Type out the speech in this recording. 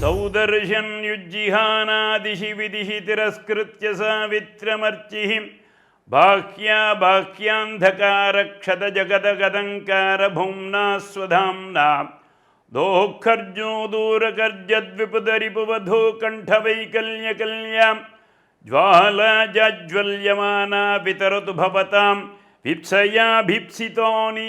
सौदर्शन् युज्जिहानादिशि विदिशि तिरस्कृत्य सावित्रमर्चिः बाह्या बाह्यान्धकारक्षतजगदगदङ्कारभुम्ना स्वधाम्ना दोःखर्जो दूरकर्जद्विपुदरिपुवधो कण्ठवैकल्यकल्या ज्वालाजाज्वल्यमाना पितरतु भवतां भीप्सया भिप्सितोनी